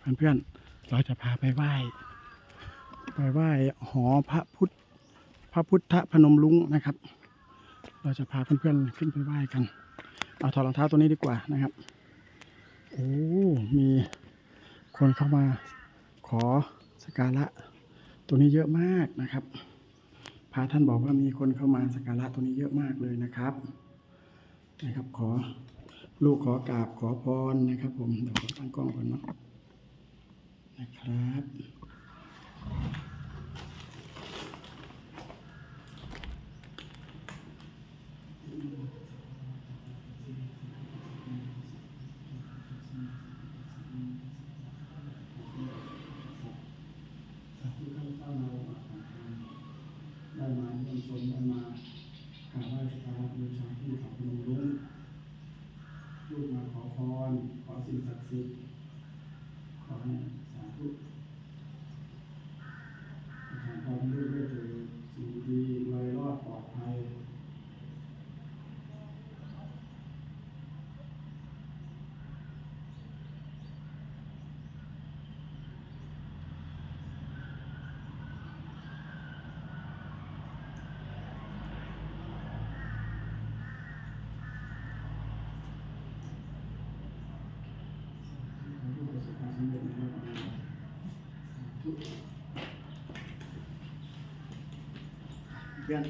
เพื่อนๆเราจะพาไปไหว้ไปไหว้หอพระพุทธพระพุทธพนมลุงนะครับ เราจะพาเพื่อนๆขึ้นไปไหว้กันเอาถอดรองเท้าตัวนี้ดีกว่านะครับโอ้มีคนเข้ามาขอสการะตัวนี้เยอะมากนะครับพระท่านบอกว่ามีคนเข้ามาสกการะตัวนี้เยอะมากเลยนะครับนะครับ ขอลูกขอกราบขอพรนะครับ ผมเดี๋ยวผมตั้งกล้องก่อนเนาะ นะครับสาธุข้าพเจ้าเราได้มาเยี่ยมชมได้มากราบไหว้สักการะบูชาที่เขาพนม พื่อน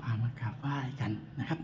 พามากราบไหว้กันนะครับ